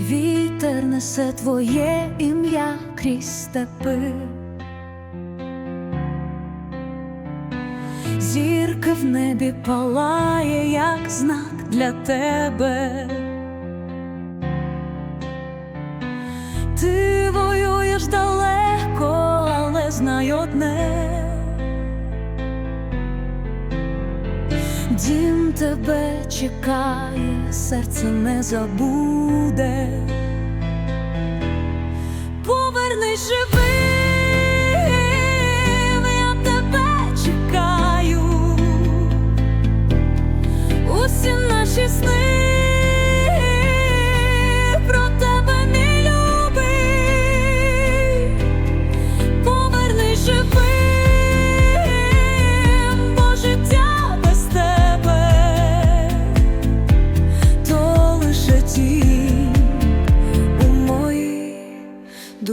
Вітер несе твоє ім'я крізь степи. Зірка в небі палає, як знак для тебе. Ти воюєш далеко, але знай одне. Дім тебе чекає, серце не забуде. Повернись живим, я тебе чекаю. Усі наші сни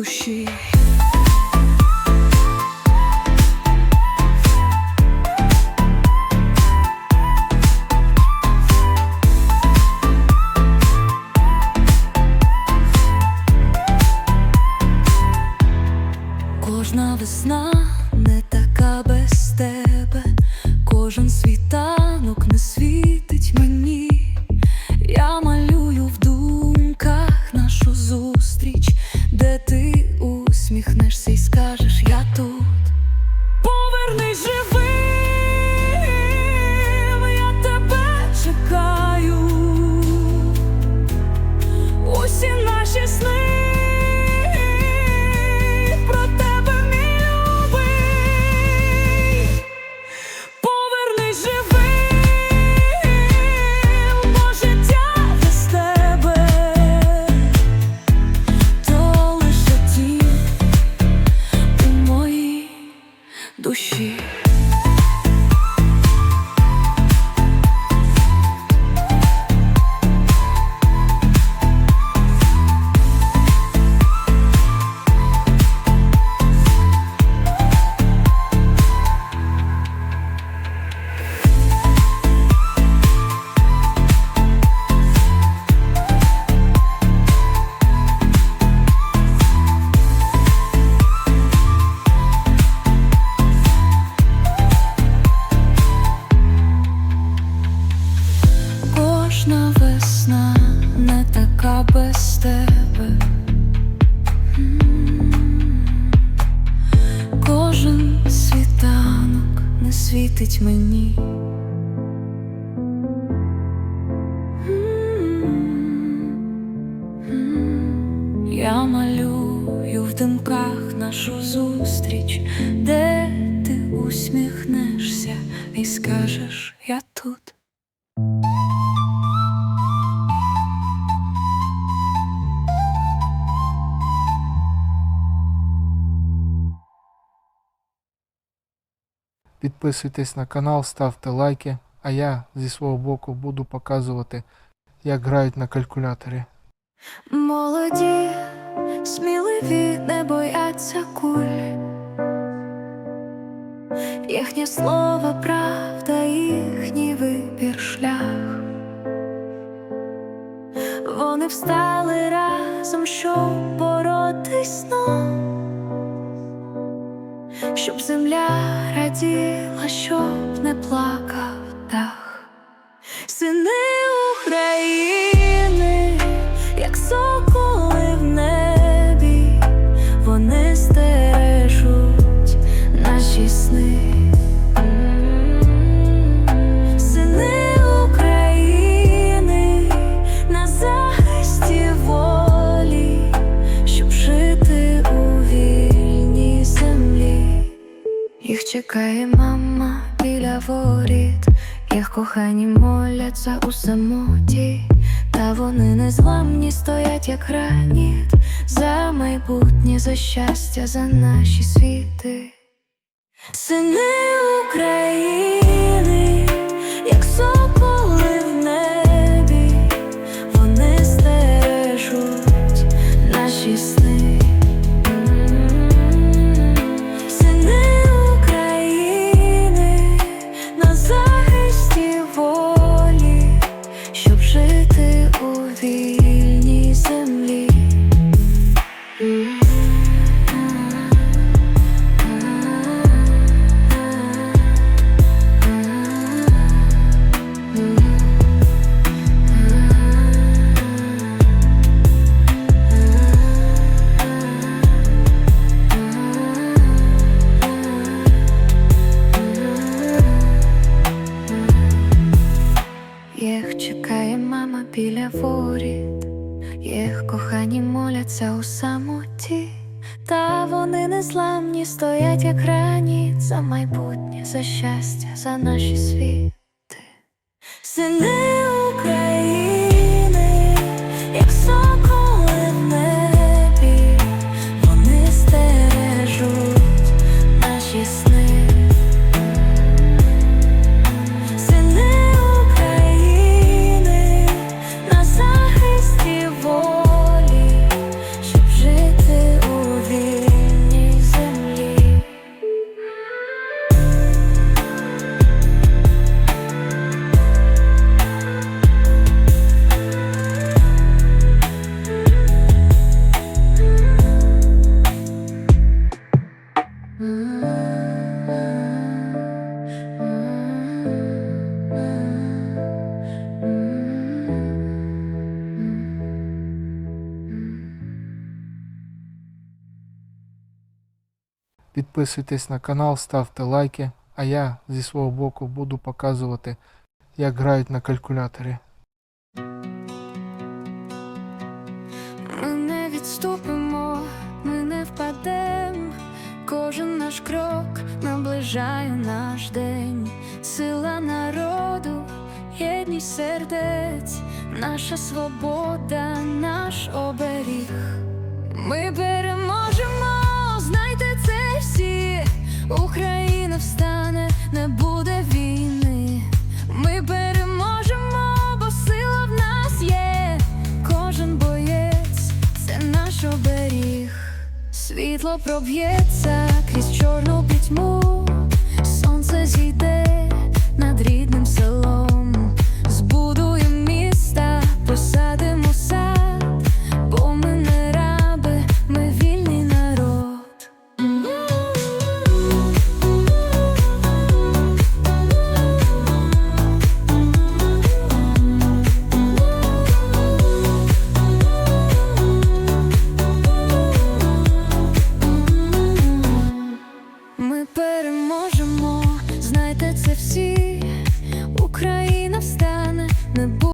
душі. Кожна весна без тебе. Кожен світанок не світить мені. Я малюю в димках нашу зустріч, де ти усміхнешся і скажеш я Підписуйтесь на канал, ставте лайки, а я зі свого боку буду показувати, як грають на калькуляторі. Молоді, сміливі, не бояться куль. Їхнє слово правда, їхній вибір шлях. Вони встали разом, щоб боротись знов. Щоб земля раділа, щоб не плакав чекає мама біля воріт, їх кохані моляться у самоті, та вони незламні стоять, як граніт, за майбутнє, за щастя, за наші світи. Сини України, Вікна біля воріт, їх кохані моляться у самоті, та вони незламні стоять, як рані. За майбутнє, за щастя, за наші світи. Сини Підписуйтесь на канал, ставте лайки, а я зі свого боку буду показувати, як грають на калькуляторі. Ми не відступимо, ми не впадем. Кожен наш крок наближає наш день. Сила народу, єдність сердець, наша свобода, наш оберіг. Ми переможемо, Україна встане, не буде війни. Ми переможемо, бо сила в нас є. Кожен боєць це наш оберіг. Світло проб'ється крізь чорну пітьму, сонце зійде над рідним селом.